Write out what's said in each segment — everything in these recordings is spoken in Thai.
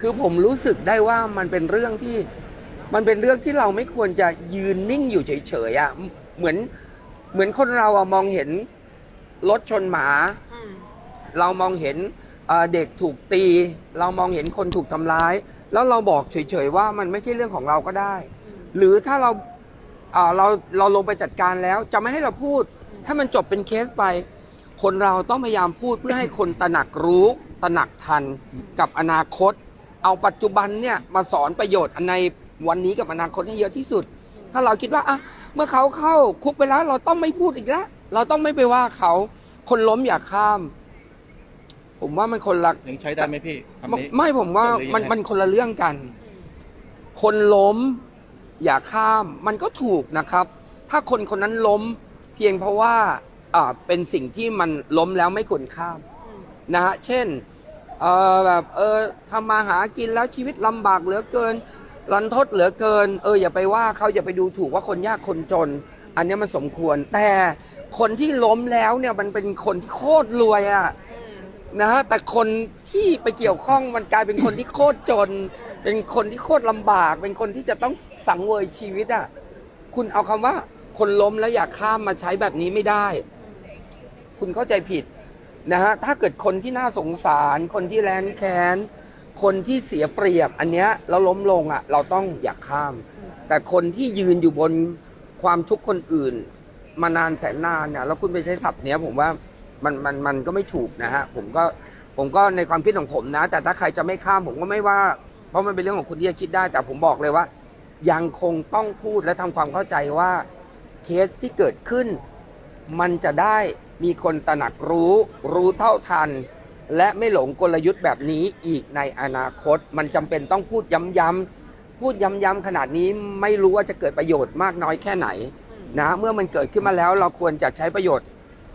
คือผมรู้สึกได้ว่ามันเป็นเรื่องที่ มันเป็นเรื่องที่เราไม่ควรจะยืนนิ่งอยู่เฉยๆอะเหมือนเหมือนคนเราอะมองเห็นรถชนหมา เรามองเห็นเด็กถูกตี เรามองเห็นคนถูกทำร้าย แล้วเราบอกเฉยๆว่ามันไม่ใช่เรื่องของเราก็ได้ หรือถ้าเราเอ่อเราเราลงไปจัดการแล้ว จะไม่ให้เราพูด ให้มันจบเป็นเคสไป คนเราต้องพยายามพูดเพื่อให้คนตระหนักรู้ตระหนักทันกับอนาคต เอาปัจจุบันเนี่ยมาสอนประโยชน์ในวันนี้กับอนาคตให้เยอะที่สุด ถ้าเราคิดว่าอะเมื่อเขาเข้าคุกไปแล้ว เราต้องไม่พูดอีกแล้วเราต้องไม่ไปว่าเขาคนล้มอย่าข้าม ผมว่ามันคนละยังใช้ได้ไหมพี่คำนี้ ไม่ผมว่าหรือยังไง มันมันคนละเรื่องกัน คนล้ม อย่าข้าม มันก็ถูกนะครับ ถ้าคนคนนั้นล้ม เพียงเพราะว่าอ่าเป็นสิ่งที่มันล้มแล้วไม่ควรข้ามอืมนะฮะ เช่น เออแบบเออทำมาหากินแล้วชีวิตลำบากเหลือเกินรันทดเหลือเกิน เอออย่าไปว่าเขาอย่าไปดูถูกว่าคนยากคนจน อันเนี้ยมันสมควร แต่คนที่ล้มแล้วเนี่ยมันเป็นคนที่โคตรรวยอะนะฮะแต่คนที่ไปเกี่ยวข้องมันกลายเป็นคนที่โคตรจน เป็นคนที่โคตรลำบาก เป็นคนที่จะต้องสังเวยชีวิตอะคุณเอาคำว่า คนล้มแล้วอยากข้ามมาใช้แบบนี้ไม่ได้ คุณเข้าใจผิด นะฮะถ้าเกิดคนที่น่าสงสาร คนที่แรนแค้น คนที่เสียเปรียบอันเนี้ยแล้วล้มลงอะ เราต้องอยากข้าม แต่คนที่ยืนอยู่บนความทุกข์คนอื่น มานานแสนนานเนี่ยแล้วคุณไปใช้ศัพท์เนี้ยผมว่ามันมันมันก็ไม่ถูกนะฮะผมก็ผมก็ในความคิดของผมนะ แต่ถ้าใครจะไม่ข้ามผมก็ไม่ว่า เพราะมันเป็นเรื่องของคุณที่จะคิดได้ แต่ผมบอกเลยว่า ยังคงต้องพูดและทำความเข้าใจว่าเคสที่เกิดขึ้น มันจะได้ มีคนตระหนักรู้ รู้เท่าทัน และไม่หลงกลยุทธ์แบบนี้อีกในอนาคต มันจำเป็นต้องพูดย้ำๆพูดย้ำๆขนาดนี้ไม่รู้ว่าจะเกิดประโยชน์มากน้อยแค่ไหนนะเมื่อมันเกิดขึ้นมาแล้วเราควรจะใช้ประโยชน์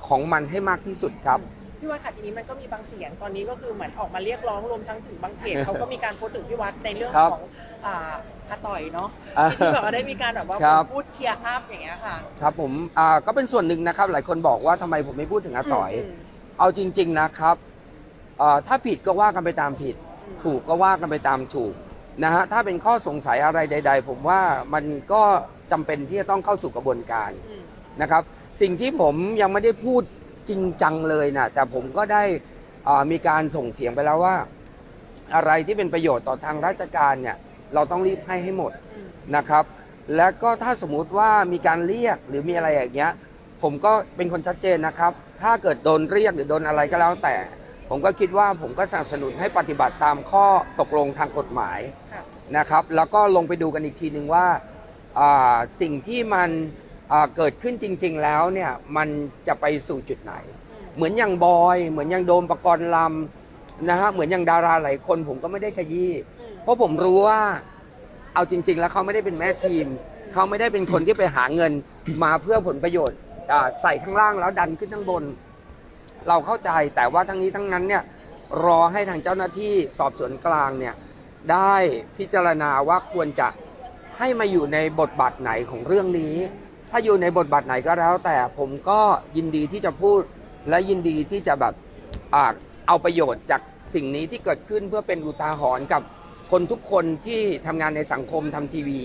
ของมันให้มากที่สุดครับ พี่วัดค่ะทีนี้มันก็มีบางเสียงตอนนี้ก็คือเหมือนออกมาเรียกร้องรวมทั้งถึงบางเพจเขาก็มีการโพสต์ถึงพี่วัดในเรื่องครับของอ่าอาต่อยเนาะอ่าที่แบบว่าได้มีการแบบว่าครับ พูดเชียร์อัพอย่างเงี้ยค่ะครับผมอ่าก็เป็นส่วนหนึ่งนะครับ หลายคนบอกว่าทำไมผมไม่พูดถึงอาต่อย มเอาจริง ๆนะครับอ่าถ้าผิดก็ว่ากันไปตามผิด อืมถูกก็ว่ากันไปตามถูกนะฮะถ้าเป็นข้อสงสัยอะไรใด ๆ ผมว่ามันก็จำเป็นที่จะต้องเข้าสู่กระบวนการอืมนะครับ สิ่งที่ผมยังไม่ได้พูด จริงจังเลยนะแต่ผมก็ได้มีการส่งเสียงไปแล้วว่า อะไรที่เป็นประโยชน์ต่อทางราชการเนี่ยเราต้องรีบให้ให้หมดนะครับ และก็ถ้าสมมุติว่ามีการเรียกหรือมีอะไรอย่างเงี้ย ผมก็เป็นคนชัดเจนนะครับ ถ้าเกิดโดนเรียกหรือโดนอะไรก็แล้วแต่ ผมก็คิดว่าผมก็สนับสนุนให้ปฏิบัติตามข้อตกลงทางกฎหมายนะครับ แล้วก็ลงไปดูกันอีกทีหนึ่งว่าสิ่งที่มัน เกิดขึ้นจริง ๆ แล้วเนี่ยมันจะไปสู่จุดไหน เหมือนอย่างบอย เหมือนอย่างโดมประกรณ์ลำนะฮะเหมือนอย่างดาราหลายคนผมก็ไม่ได้ขยี้อืมเพราะผมรู้ว่าเอาจริง ๆ แล้วเขาไม่ได้เป็นแม่ทีม เขาไม่ได้เป็นคนที่ไปหาเงินมาเพื่อผลประโยชน์อ่าใส่ข้างล่างแล้วดันขึ้นข้างบน เราเข้าใจแต่ว่าทั้งนี้ทั้งนั้นเนี่ยรอให้ทางเจ้าหน้าที่สอบสวนกลางเนี่ยได้พิจารณาว่าควรจะให้มาอยู่ในบทบาทไหนของเรื่องนี้ ถ้าอยู่ในบทบาทไหนก็แล้ว แต่ผมก็ยินดีที่จะพูดและยินดีที่จะแบบอ่าเอาประโยชน์จากสิ่งนี้ที่เกิดขึ้นเพื่อเป็นอุทาหรณ์กับคนทุกคนที่ทำงานในสังคมทำทีวี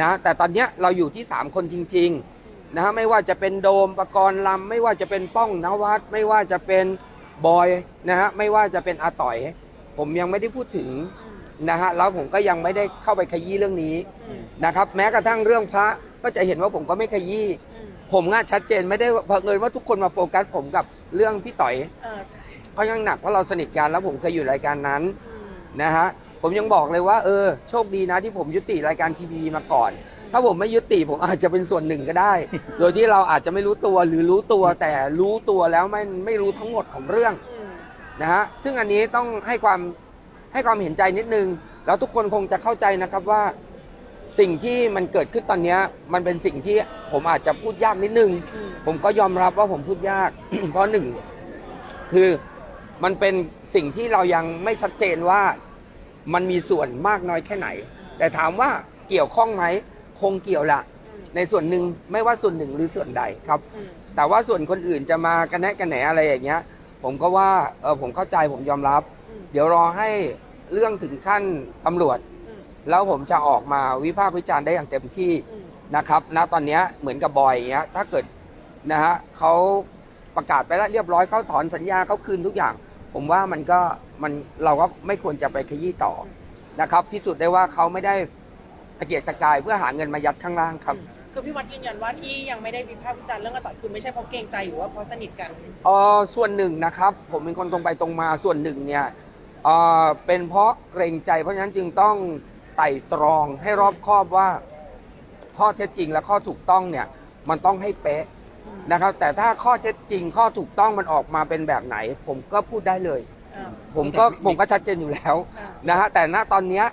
นะแต่ตอนเนี้ยเราอยู่ที่ 3 คนจริง ๆนะฮะไม่ว่าจะเป็นโดมประกรณ์ลำไม่ว่าจะเป็นป้องนวัดไม่ว่าจะเป็นบอยนะฮะไม่ว่าจะเป็นอาต่อย ผมยังไม่ได้พูดถึงนะฮะแล้วผมก็ยังไม่ได้เข้าไปขยี้เรื่องนี้นะครับ แม้กระทั่งเรื่องพระ ก็จะเห็นว่าผมก็ไม่ขยี้อืมผมง่าชัดเจนไม่ได้เผอิญว่าทุกคนมาโฟกัสผมกับเรื่องพี่ต่อยเออใช่เพราะยังหนักเพราะเราสนิทกันแล้วผมเคยอยู่รายการนั้นอืมนะฮะผมยังบอกเลยว่าเออโชคดีนะที่ผมยุติรายการทีวีมาก่อน ถ้าผมไม่ยุติผมอาจจะเป็นส่วนหนึ่งก็ได้ โดยที่เราอาจจะไม่รู้ตัวหรือรู้ตัวแต่รู้ตัวแล้วไม่ไม่รู้ทั้งหมดของเรื่องอืมนะฮะซึ่งอันนี้ต้องให้ความให้ความเห็นใจนิดนึง แล้วทุกคนคงจะเข้าใจนะครับว่า สิ่งที่มันเกิดขึ้นตอนเนี้ยมันเป็นสิ่งที่ผมอาจจะพูดยากนิดนึงอืมผมก็ยอมรับว่าผมพูดยาก เพราะหนึ่งคือมันเป็นสิ่งที่เรายังไม่ชัดเจนว่ามันมีส่วนมากน้อยแค่ไหน แต่ถามว่าเกี่ยวข้องไหมคงเกี่ยวละอืมในส่วนหนึ่งไม่ว่าส่วนหนึ่งหรือส่วนใดครับอืมแต่ว่าส่วนคนอื่นจะมากระแนะกระแหนอะไรอย่างเงี้ย ผมก็ว่าเออผมเข้าใจผมยอมรับอืมเดี๋ยวรอให้เรื่องถึงขั้นตำรวจอืม แล้วผมจะออกมาวิพากษ์วิจารณ์ได้อย่างเต็มที่อืมนะครับณตอนเนี้ยเหมือนกับบอยอย่างเงี้ยถ้าเกิดนะฮะเขาประกาศไปแล้วเรียบร้อยเขาถอนสัญญาเขาคืนทุกอย่าง ผมว่ามันก็มันเราก็ไม่ควรจะไปขยี้ต่อนะครับ พิสูจน์ได้ว่าเขาไม่ได้ตะเกียกตะกายเพื่อหาเงินมายัดข้างล่างครับ คือพี่วัดยืนยันว่าที่ยังไม่ได้วิพากษ์วิจารณ์เรื่องการต่อยคือไม่ใช่เพราะเกรงใจหรือว่าเพราะสนิทกันเออส่วนหนึ่งนะครับ ผมเป็นคนตรงไปตรงมาส่วนหนึ่งเนี่ยเออเป็นเพราะเกรงใจเพราะฉะนั้นจึงต้อง ไต่ตรองให้รอบคอบว่า ข้อเท็จจริงและข้อถูกต้องเนี่ย มันต้องให้เป๊ะนะครับ แต่ถ้าข้อเท็จจริง ข้อถูกต้องมันออกมาเป็นแบบไหน ผมก็พูดได้เลยอ่าผมก็ผมก็ชัดเจนอยู่แล้วอ่านะฮะแต่ณตอนเนี้ย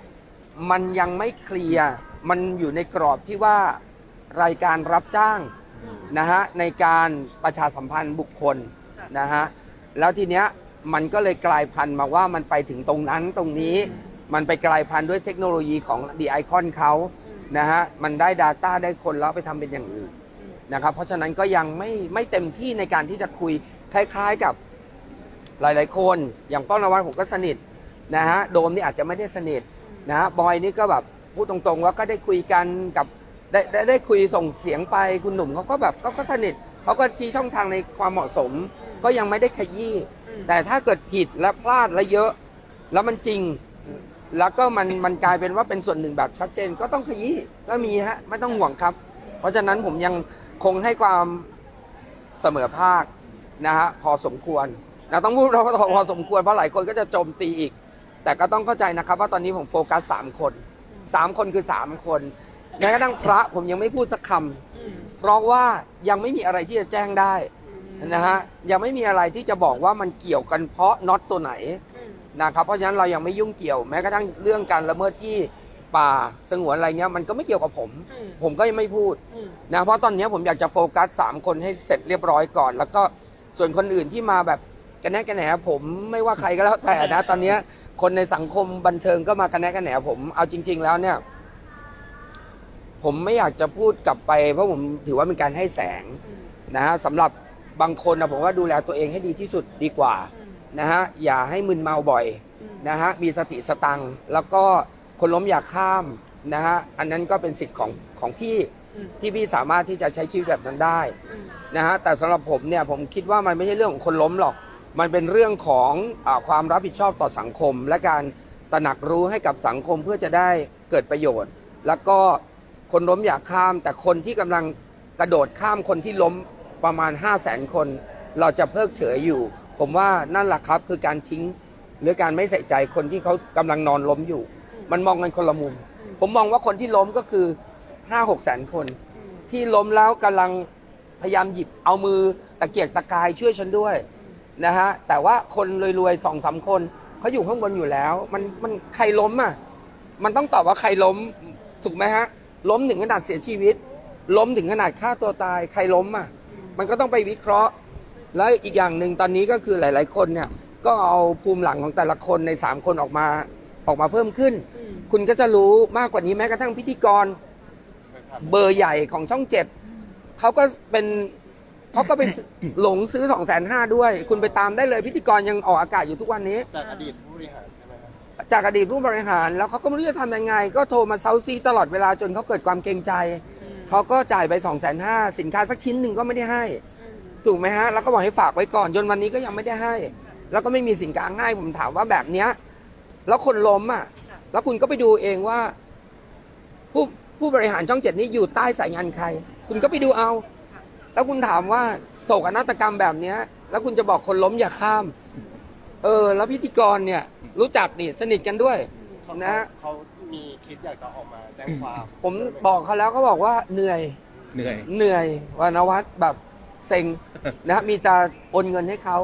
มันยังไม่เคลียร์มันอยู่ในกรอบที่ว่ารายการรับจ้างอืมนะฮะในการประชาสัมพันธ์บุคคลค่ะนะฮะแล้วทีเนี้ยมันก็เลยกลายพันธุ์มาว่ามันไปถึงตรงนั้นตรงนี้ มันไปกลายพันธุ์ด้วยเทคโนโลยีของดีไอคอนเขาอืมนะฮะมันได้ Data ได้คนแล้วไปทำเป็นอย่างอื่นอืมนะครับเพราะฉะนั้นก็ยังไม่ไม่เต็มที่ในการที่จะคุยคล้าย ๆกับหลาย ๆ คนอย่างป้องนวัดผมก็สนิทนะฮะโดมนี่อาจจะไม่ได้สนิทนะฮะบอยนี่ก็แบบพูดตรงๆว่าก็ได้คุยกันกับได้ได้ได้คุยส่งเสียงไปคุณหนุ่มเขาก็แบบก็ก็สนิทเขาก็ชี้ช่องทางในความเหมาะสม ก็ยังไม่ได้ขยี้อืมแต่ถ้าเกิดผิดและพลาดและเยอะ แล้วมันจริง แล้วก็มันมันกลายเป็นว่าเป็นส่วนหนึ่งแบบชัดเจนก็ต้องขยี้ก็มีฮะไม่ต้องห่วงครับ เพราะฉะนั้นผมยังคงให้ความเสมอภาคนะฮะพอสมควรนะต้องพูดเราพอสมควรเพราะหลายคนก็จะโจมตีอีก แต่ก็ต้องเข้าใจนะครับ ว่าตอนนี้ผมโฟกัสสามคนสามคนคือสามคนแม้กระทั่งพระผมยังไม่พูดสักคำเพราะว่ายังไม่มีอะไรที่จะแจ้งได้นะฮะยังไม่มีอะไรที่จะบอกว่ามันเกี่ยวกันเพราะน็อตตัวไหน นะครับเพราะฉะนั้นเรายังไม่ยุ่งเกี่ยวแม้กระทั่งเรื่องการละเมิดที่ป่าสงวนอะไรเงี้ยมันก็ไม่เกี่ยวกับผม อืมผมก็ยังไม่พูดอืมนะเพราะตอนนี้ผมอยากจะโฟกัส 3 คนให้เสร็จเรียบร้อยก่อน แล้วก็ส่วนคนอื่นที่มาแบบกันแนกกันแหนผมไม่ว่าใครก็แล้วแต่นะ ตอนนี้คนในสังคมบันเทิงก็มากันแนกกันแหนผมเอาจริง ๆ แล้วเนี่ย ผมไม่อยากจะพูดกลับไป เพราะผมถือว่าเป็นการให้แสง อืมนะฮะสำหรับบางคนนะผมว่าดูแลตัวเองให้ดีที่สุดดีกว่าอืม นะฮะอย่าให้มึนเมาบ่อยอืมนะฮะมีสติสตังค์แล้วก็คนล้มอย่าข้ามนะฮะอันนั้นก็เป็นสิทธิ์ของของพี่อืมที่พี่สามารถที่จะใช้ชีวิตแบบนั้นได้อืมนะฮะแต่สำหรับผมเนี่ยผมคิดว่ามันไม่ใช่เรื่องของคนล้มหรอก มันเป็นเรื่องของอาความรับผิดชอบต่อสังคม และการตระหนักรู้ให้กับสังคมเพื่อจะได้เกิดประโยชน์ แล้วก็คนล้มอย่าข้าม แต่คนที่กำลังกระโดดข้ามคนที่ล้มประมาณ 5 0 0แสนคน เราจะเพิกเฉยอยู่ ผมว่านั่นแหละครับคือการทิ้งหรือการไม่ใส่ใจคนที่เขากำลังนอนล้มอยู่ มันมองกันคนละมุม ผมมองว่าคนที่ล้มก็คือ5 6แสนคนอืมที่ล้มแล้วกำลังพยายามหยิบเอามือตะเกียกตะกายช่วยฉันด้วยนะฮะแต่ว่าคนรวยๆสองสามคนเขาอยู่ข้างบนอยู่แล้ว มันมันใครล้มอะมันต้องตอบว่าใครล้มถูกไหมฮะล้มถึงขนาดเสียชีวิต ล้มถึงขนาดฆ่าตัวตาย ใครล้มอะมันก็ต้องไปวิเคราะห์ แล้วอีกอย่างหนึ่งตอนนี้ก็คือหลาย ๆ คนเนี่ย ก็เอาภูมิหลังของแต่ละคนในสามคนออกมาออกมาเพิ่มขึ้นอืมคุณก็จะรู้มากกว่านี้แม้กระทั่งพิธีกร เบอร์ใหญ่ของช่องเจ็ดเขาก็เป็นเขาก็ไปซื้อหลงซื้อสองแสนห้าด้วย คุณไปตามได้เลยพิธีกรยังออกอากาศอยู่ทุกวันนี้ จากอดีตผู้บริหารใช่ไหมครับจากอดีตผู้บริหารแล้วเขาก็ไม่รู้จะทำยังไง ก็โทรมาเซาซีตลอดเวลาจนเขาเกิดความเกรงใจอืมเขาก็จ่ายไปสองแสนห้าสินค้าสักชิ้นหนึ่งก็ไม่ได้ให้อืม ถูกไหมฮะแล้วก็บอกให้ฝากไว้ก่อนจนวันนี้ก็ยังไม่ได้ให้ แล้วก็ไม่มีสินค้าให้ผมถามว่าแบบเนี้ย แล้วคนล้มอะ แล้วคุณก็ไปดูเองว่า ผู้ผู้บริหารช่องเจ็ดนี้อยู่ใต้สายงานใคร คุณก็ไปดูเอา แล้วคุณถามว่าโศกนาฏกรรมแบบเนี้ย แล้วคุณจะบอกคนล้มอย่าข้าม เออ แล้วพิธีกรเนี่ย รู้จักนี่สนิทกันด้วย เขานะเขามีคิดอยากจะออกมาแจ้งความผมบอกเขาแล้วเขาบอกว่าเหนื่อย เหนื่อย เหนื่อย วานวัฒน์แบบ เซ็งนะฮะมีแต่โอนเงินให้เขา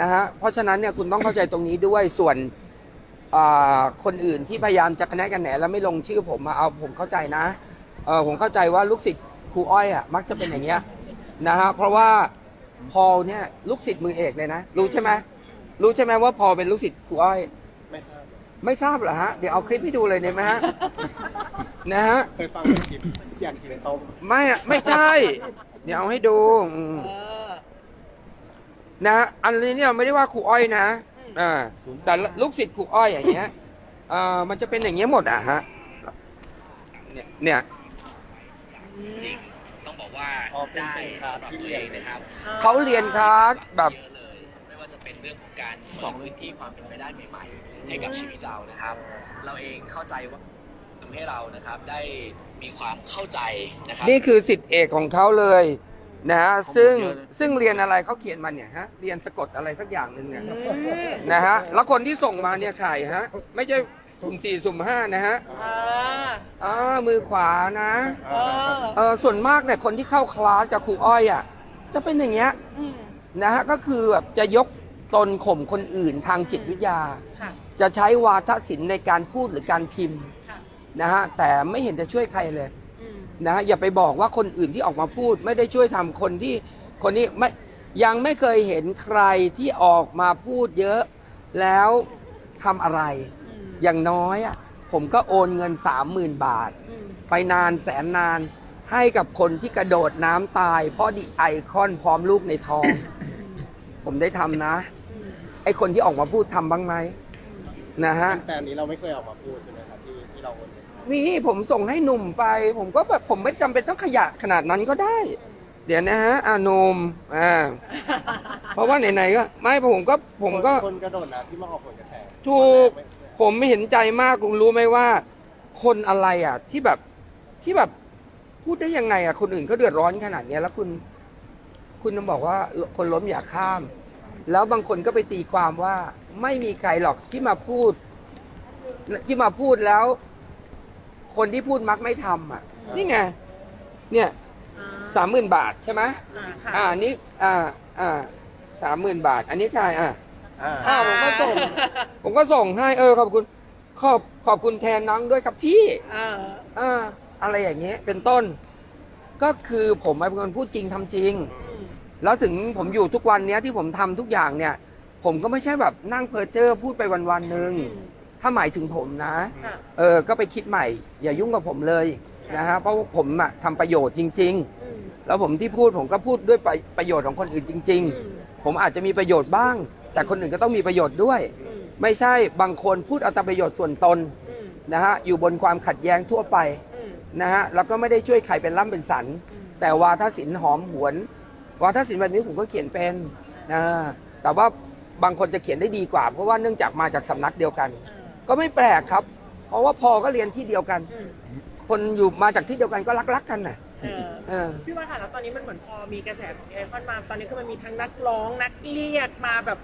นะฮะเพราะฉะนั้นเนี่ยคุณต้องเข้าใจตรงนี้ด้วยส่วนอ่าคนอื่นที่พยายามจะกระแนะกันแหนแล้วไม่ลงชื่อผมมาเอาผมเข้าใจนะเออผมเข้าใจว่าลูกศิษย์ครูอ้อยอะมักจะเป็นอย่างเงี้ยนะฮะเพราะว่าพอลเนี่ยลูกศิษย์มือเอกเลยนะ รู้ใช่ไหมรู้ใช่ไหมว่าพอลเป็นลูกศิษย์ครูอ้อย ไม่ทราบไม่ทราบเหรอฮะ เดี๋ยวเอาคลิปให้ดูเลยได้ไหมฮะ นะฮะ เคยฟังคลิปอย่างที่เขา ไม่อะไม่ใช่ เดี๋ยวเอาให้ดูอืมเออ นะอันนี้เนี่ยไม่ได้ว่าครูอ้อยนะอืมอ่าแต่ลูกศิษย์ครูอ้อยอย่างเงี้ยเอ่อมันจะเป็นอย่างเงี้ยหมดอะฮะเนี่ยเนี่ย จริง ต้องบอกว่าอ๋อเป็นได้เป็นคลาสสำหรับที่ตัวเรีเอยน งนะครับเขาเรียนคลาสแบบ เยอะเลยไม่ว่าจะเป็นเรื่องของการเปิดพื้นที่ความเป็นไปได้ใหม่ๆให้กับชีวิตเรานะครับ เราเองเข้าใจว่าทำ ให้เรานะครับได้มีความเข้าใจนะครับ นี่คือสิทธิเอกของเขาเลยนะฮะซึ่งซึ่งเรียนอะไรเขาเขียนมาเนี่ยฮะเรียนสะกดอะไรสักอย่างหนึ่งเนี่ยอืมนะฮะแล้วคนที่ส่งมาเนี่ยใครฮะไม่ใช่สุ่มสี่สุ่มห้านะฮะอ่าอ่ามือขวานะเออเออส่วนมากเนี่ยคนที่เข้าคลาสกับครูอ้อยอะจะเป็นอย่างเงี้ยอืมนะฮะก็คือแบบจะยกตนข่มคนอื่นทางจิตวิทยาค่ะจะใช้วาทศิลป์ในการพูดหรือการพิมพ์ค่ะ นะฮะแต่ไม่เห็นจะช่วยใครเลยอืมนะฮะอย่าไปบอกว่าคนอื่นที่ออกมาพูด ไม่ได้ช่วยทำคนที่คนนี้ไม่ยังไม่เคยเห็นใครที่ออกมาพูดเยอะ แล้วทำอะไร อืมอย่างน้อยอะผมก็โอนเงินสามหมื่นบาท อืมไปนานแสนนานให้กับคนที่กระโดดน้ำตาย เพราะดิไอคอนพร้อมลูกในท้อง ผมได้ทำนะ อืมไอคนที่ออกมาพูดทำบ้างไหมนะฮะ แต่อันนี้เราไม่เคยออกมาพูดใช่ไหม มีผมส่งให้หนุ่มไป ผมก็แบบผมไม่จำเป็นต้องขยะขนาดนั้นก็ได้ เดี๋ยวนะฮะอาหนมอ่าเพราะว่าไหนๆก็ไม่ผมก็ผมก็ คนกระโดดน้ำที่มาออกผลกระแสถูก ผมไม่เห็นใจมากคุณรู้ไหมว่า คนอะไรอะ ที่แบบที่แบบพูดได้ยังไงอะคนอื่นก็เดือดร้อนขนาดเนี้ยแล้วคุณ คุณต้องบอกว่าคนล้มอย่าข้าม แล้วบางคนก็ไปตีความว่า ไม่มีใครหรอกที่มาพูด ที่มาพูดแล้ว คนที่พูดมักไม่ทำอะ นี่ไง เนี่ยอ่าสามหมื่นบาทใช่ไหมอ่าค่ะอ่านี่อ่าอ่าสามหมื่นบาท อันนี้ใครอ่าอ่าอ้าวผมก็ส่ง ผมก็ส่งให้เออขอบคุณ ขอบขอบคุณแทนน้องด้วยครับพี่อ่าอ่าอะไรอย่างเงี้ย เป็นต้น ก็คือผมเป็นคนพูดจริงทำจริงอืมแล้วถึงผมอยู่ทุกวันเนี้ยที่ผมทำทุกอย่างเนี่ย ผมก็ไม่ใช่แบบนั่งเพอเจอร์พูดไปวันๆหนึ่งอืม ถ้าหมายถึงผมนะ ค่ะเออก็ไปคิดใหม่ อย่ายุ่งกับผมเลยนะฮะเพราะว่าผมอะทำประโยชน์จริง อืมๆ แล้วผมที่พูดผมก็พูดด้วยประประโยชน์ของคนอื่นจริง อืมๆ ผมอาจจะมีประโยชน์บ้าง แต่คนอื่นก็ต้องมีประโยชน์ด้วย อืมไม่ใช่บางคนพูดเอาแต่ประโยชน์ส่วนตนอืมนะฮะอยู่บนความขัดแย้งทั่วไปอืมนะฮะแล้วก็ไม่ได้ช่วยใครเป็นร่ำเป็นสัน อืม แต่วาทศิลป์หอมหวนวาทศิลป์แบบนี้ผมก็เขียนเป็นนะแต่ว่าบางคนจะเขียนได้ดีกว่า เพราะว่าเนื่องจากมาจากสำนักเดียวกัน อ่า ก็ไม่แปลกครับ เพราะว่าพอก็เรียนที่เดียวกันอืมคนอยู่มาจากที่เดียวกันก็รักๆกันน่ะ เออเออ พี่ว่าค่ะแล้วตอนนี้มันเหมือนพอมีกระแสของไอคอนมาตอนนี้คือมันมีทั้งนักร้องนักเรียกมาแบบ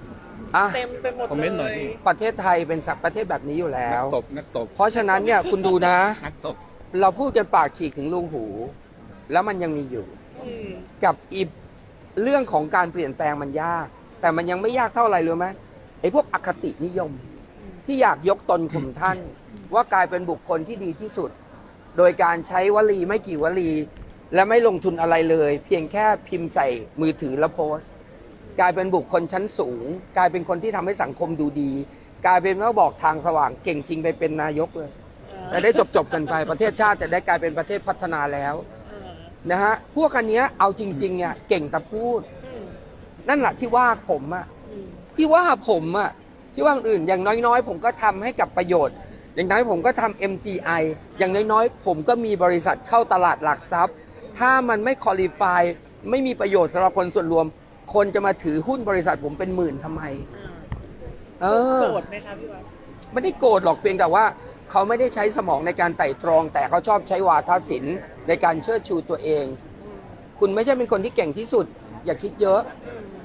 อะเต็มไปหมดคอมเมนต์หน่เลอยย ดิ ประเทศไทยเป็นสักประเทศแบบนี้อยู่แล้นัวกตบนักตบเพราะฉะนั้นเนี่ยคุณดูนะ นักตบ เราพูดกันปากฉีกถึงลุงหู แล้วมันยังมีอยู่ อืมกับอีเรื่องของการเปลี่ยนแปลงมันยาก แต่มันยังไม่ยากเท่าไหร่รู้ไหมไอ้พวกอคตินิยม ที่อยากยกตนข่มท่าน ว่ากลายเป็นบุคคลที่ดีที่สุด โดยการใช้วลีไม่กี่วลี และไม่ลงทุนอะไรเลย เพียงแค่พิมพ์ใส่มือถือแล้วโพสต์กลายเป็นบุคคลชั้นสูง กลายเป็นคนที่ทำให้สังคมดูดี กลายเป็นว่าบอกทางสว่างเก่งจริงไปเป็นนายกเลยเออแต่ได้จบจบๆกันไปประเทศชาติจะได้กลายเป็นประเทศพัฒนาแล้วเออนะฮะพวกอันเนี้ยเอาจริงๆเนี่ยเก่งแต่พูดอืมนั่นแหละที่ว่าผมอะอืมที่ว่าผมอะ ที่ว่าคนอื่นอย่างน้อยๆ ผมก็ทำให้กับประโยชน์ อย่างน้อยผมก็ทำ MGI อย่างน้อยๆ ผมก็มีบริษัทเข้าตลาดหลักทรัพย์ ถ้ามันไม่คุริฟายไม่มีประโยชน์สำหรับคนส่วนรวม คนจะมาถือหุ้นบริษัทผมเป็นหมื่นทำไมเออ่าอโกรธไหมคะพี่วัดไม่ได้โกรธหรอกเพียงแต่ว่า เขาไม่ได้ใช้สมองในการไต่ตรอง แต่เขาชอบใช้วาทศิลป์ในการเชิดชูตัวเอง คุณไม่ใช่เป็นคนที่เก่งที่สุด อย่าคิดเยอะ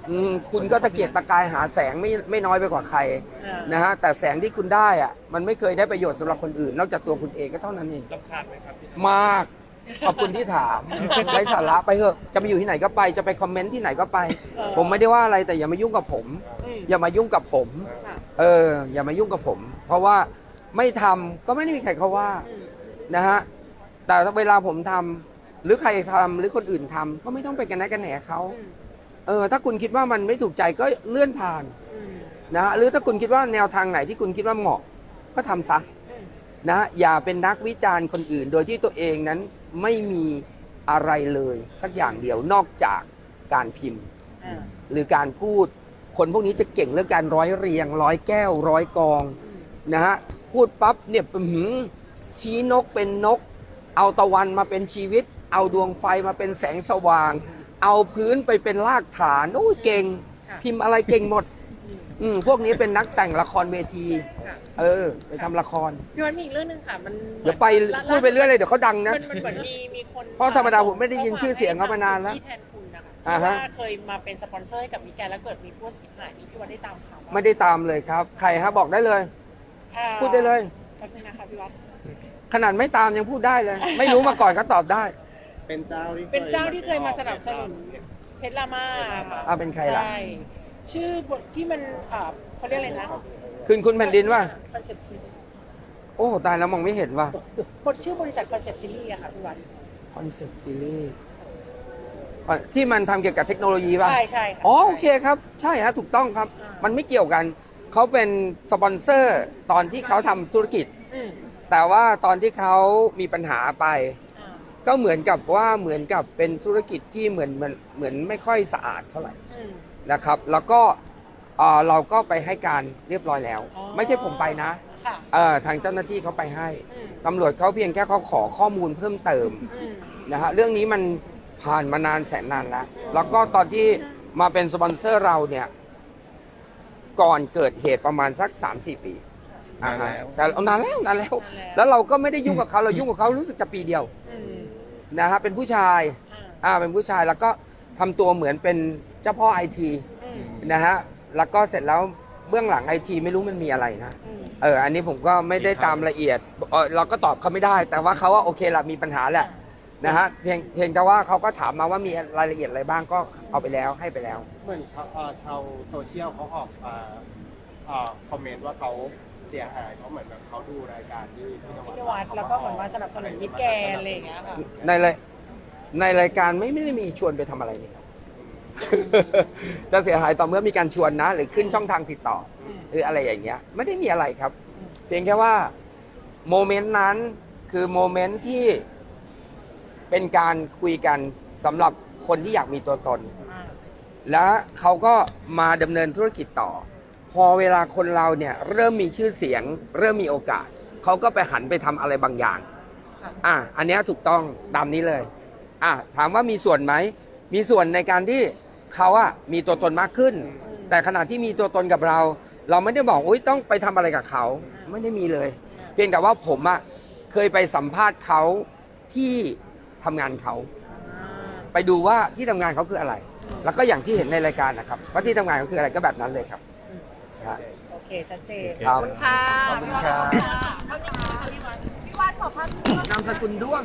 อืมอืมคุณก็ตะเกียกตะกายหาแสงไม่ไม่น้อยไปกว่าใครอ่านะฮะแต่แสงที่คุณได้อะมันไม่เคยได้ประโยชน์สำหรับคนอื่น นอกจากตัวคุณเองก็เท่านั้นเองรำคาญไหมครับพี่มากขอบคุณที่ถามไร้สาระไปเถอะจะไปอยู่ที่ไหนก็ไปจะไปคอมเมนต์ที่ไหนก็ไปเออผมไม่ได้ว่าอะไรแต่อย่ามายุ่งกับผมอืมอย่ามายุ่งกับผมค่ะเออ อย่ามายุ่งกับผม เพราะว่าไม่ทำก็ไม่ได้มีใครเขาว่าอืมนะฮะแต่ถ้าเวลาผมทำหรือใครทำหรือคนอื่นทำก็ไม่ต้องไปกันแนะกันแหนเขาอืม เออถ้าคุณคิดว่ามันไม่ถูกใจก็เลื่อนผ่านอืมนะฮะหรือถ้าคุณคิดว่าแนวทางไหนที่คุณคิดว่าเหมาะ ก็ทำซะอืมนะอย่าเป็นนักวิจารณ์คนอื่น โดยที่ตัวเองนั้นไม่มีอะไรเลยสักอย่างเดียวนอกจากการพิมพ์อ่าหรือการพูด คนพวกนี้จะเก่งเรื่องการร้อยเรียง ร้อยแก้ว ร้อยกองอืมนะฮะพพูดปั๊บเนี่ยอื้อหือชี้นกเป็นนก เอาตะวันมาเป็นชีวิต เอาดวงไฟมาเป็นแสงสว่าง เอาพื้นไปเป็นรากฐานโอ้ยเก่งค่ะพิมพ์อะไรเก่งหมดอืมอืมพวกนี้เป็นนักแต่งละครเวที ค่ะเออ ไปทำละคร พี่วันมีอีกเรื่องหนึ่งค่ะ มันเดี๋ยวไปพูดไปเรื่อยเลยเดี๋ยวเขาดังนะ มันมันเหมือนมีมีคนเพราะธรรมดาผมไม่ได้ยินชื่อเสียงเขามานานแล้วที่แทนคุณนะคะอ่าที่ฮะ ว่าเคยมาเป็นสปอนเซอร์ให้กับมีแกนแล้วเกิดมีผู้เสียหายนี่พี่วันได้ตามข่าวว่าไม่ได้ตามเลยครับ ใครฮะบอกได้เลย อ่าพูดได้เลย แป๊บนึงนะคะพี่วัดขนาดไม่ตามยังพูดได้เลย ไม่รู้มาก่อนก็ตอบได้ เป็นเจ้าที่เป็นเจ้าที่เคยมาสนับสนุนเพชรลามาอ่าเป็นใครล่ะ ใช่ชื่อบทที่มันอ่าเขาเรียกอะไรนะคืนคุณแผ่นดินว่า คอนเซ็ปต์ซีรีส์โอ้ตายแล้วมองไม่เห็นว่าบทชื่อบริษัทคอนเซ็ปต์ซีรีส์อะค่ะพี่วันคอนเซ็ปต์ซีรีส์ที่มันทำเกี่ยวกับเทคโนโลยีป่ะ ใช่ใช่ค่ะ อ๋อโอเคครับ ใช่ฮะถูกต้องครับ อ่ามั มันไม่เกี่ยวกัน เขาเป็นสปอนเซอร์ตอนที่เขาทำธุรกิจ อืมแต่ว่าตอนที่เขามีปัญหาไปอ่า ก็เหมือนกับว่าเหมือนกับเป็นธุรกิจที่เหมือนเหมือนเหมือนไม่ค่อยสะอาดเท่าไหร่อืม นะครับ แล้วก็เอ่อเราก็ไปให้การเรียบร้อยแล้ว อ๋อ ไม่ใช่ผมไปนะค่ะเอ่อทางเจ้าหน้าที่เขาไปให้อืมตำรวจเขาเพียงแค่เขาขอข้อมูลเพิ่มเติม อืม นะฮะเรื่องนี้มันผ่านมานานแสนนานแล้ว แล้วก็ตอนที่มาเป็นสปอนเซอร์เราเนี่ย ก่อนเกิดเหตุประมาณสัก3-4ปีอ่าฮะแต่เอานานแล้ว นานแล้ว แล้วเราก็ไม่ได้ยุ่งกับเขาเรายุ่งกับเขารู้สึกจะปีเดียว อืม นะฮะเป็นผู้ชายอ่าอ่าเป็นผู้ชายแล้วก็ทำตัวเหมือนเป็นเจ้าพ่อไอทีอืมนะฮะแล้วก็เสร็จแล้วเบื้องหลังไอทีไม่รู้มันมีอะไรนะอืมเอออันนี้ผมก็ไม่ได้ตามละเอียดเอ่อเราก็ตอบเขาไม่ได้ แต่ว่าเขาว่าโอเคละมีปัญหาแหละนะฮะเพียงเพียงแต่ว่าเขาก็ถามมาว่ามีรายละเอียดอะไรบ้างก็เอาไปแล้วให้ไปแล้ว เหมือนเขาเอ่อชาวโซเชียลเขาออกมาเอ่อคอมเมนต์ว่าเขา เสียหายเขาเหมือนแบบเขาดูรายการที่พี่นวัพี่นวัดแล้วก็เหมือนมาสนับสนุนมิตรแกนอะไรอย่างเงี้ยค่ะในรายในรายการไม่ไม่ได้มีชวนไปทำอะไรนี่ครับ จะเสียหายต่อเมื่อมีการชวนนะ หรือขึ้นช่องทางติดต่อ อืมหรืออะไรอย่างเงี้ย ไม่ได้มีอะไรครับ เพียงแค่ว่าโมเมนต์นั้นคือโมเมนต์ที่เป็นการคุยกันสำหรับคนที่อยากมีตัวตน อ่าแล้วเขาก็มาดำเนินธุรกิจต่อ พอเวลาคนเราเนี่ยเริ่มมีชื่อเสียง เริ่มมีโอกาส เขาก็ไปหันไปทำอะไรบางอย่าง อะอันนี้ถูกต้องตามนี้เลย อะถามว่ามีส่วนไหม มีส่วนในการที่เขาอะมีตัวตนมากขึ้น แต่ขณะที่มีตัวตนกับเรา เราไม่ได้บอกอุ้ยต้องไปทำอะไรกับเขา ไม่ได้มีเลย เพียงแต่ว่าผมอะเคยไปสัมภาษณ์เขาที่ทำงานเขาอ่าไปดูว่าที่ทำงานเขาคืออะไร แล้วก็อย่างที่เห็นในรายการนะครับว่าที่ทำงานเขาคืออะไรก็แบบนั้นเลยครับ ครับโอเค ชัดเจนครับขอบคุณค่ะขอบคุณครับ พี่วัดขอภาพนามสกุลด้วง